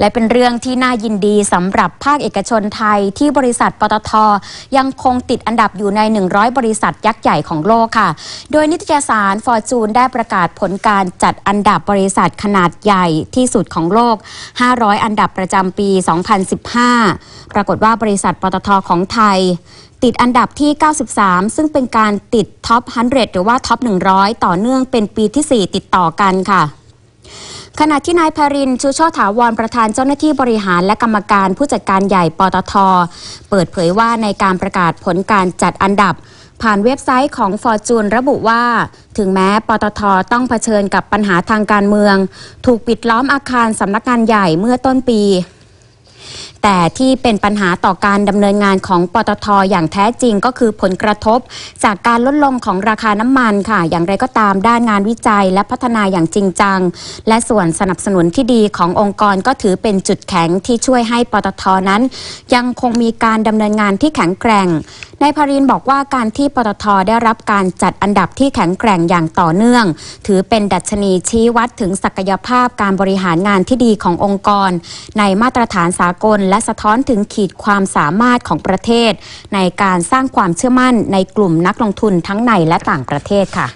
และเป็นเรื่องที่น่ายินดีสำหรับภาคเอกชนไทยที่บริษัทปตทยังคงติดอันดับอยู่ใน 100 บริษัทยักษ์ใหญ่ของโลกค่ะ โดยนิตยสารฟอร์จูนได้ประกาศผลการจัดอันดับบริษัทขนาดใหญ่ที่สุดของโลก 500 อันดับประจำปี 2015 ปรากฏว่าบริษัทปตทของไทยติดอันดับที่ 93 ซึ่งเป็นการติดท็อป 100 หรือว่าท็อป 100 ต่อเนื่องเป็นปีที่ 4 ติดต่อกันค่ะ ขณะที่นายพรินชูช่อถาวรประธานเจ้าหน้าที่บริหารและกรรมการผู้จัดการใหญ่ปตท เปิดเผยว่าในการประกาศผลการจัดอันดับ ผ่านเว็บไซต์ของฟอร์จูนระบุว่า ถึงแม้ปตทต้องเผชิญกับปัญหาทางการเมือง ถูกปิดล้อมอาคารสำนักงานใหญ่เมื่อต้นปี แต่ที่เป็นปัญหาต่อการดำเนินงานของปตทอย่างแท้จริงก็คือผลกระทบ จากการลดลงของราคาน้ำมันค่ะ อย่างไรก็ตามด้านงานวิจัยและพัฒนาอย่างจริงจัง และส่วนสนับสนุนที่ดีขององค์กรก็ถือเป็นจุดแข็งที่ช่วยให้ปตทนั้น ยังคงมีการดำเนินงานที่แข็งแกร่ง นายพารินบอกว่าการที่ปตทได้รับการจัดอันดับที่แข็งแกร่งอย่างต่อเนื่อง ถือเป็นดัชนีชี้วัดถึงศักยภาพการบริหารงานที่ดีขององค์กร ในมาตรฐานสากล และสะท้อนถึงขีดความสามารถของประเทศ ในการสร้างความเชื่อมั่นในกลุ่มนักลงทุนทั้งในและต่างประเทศค่ะ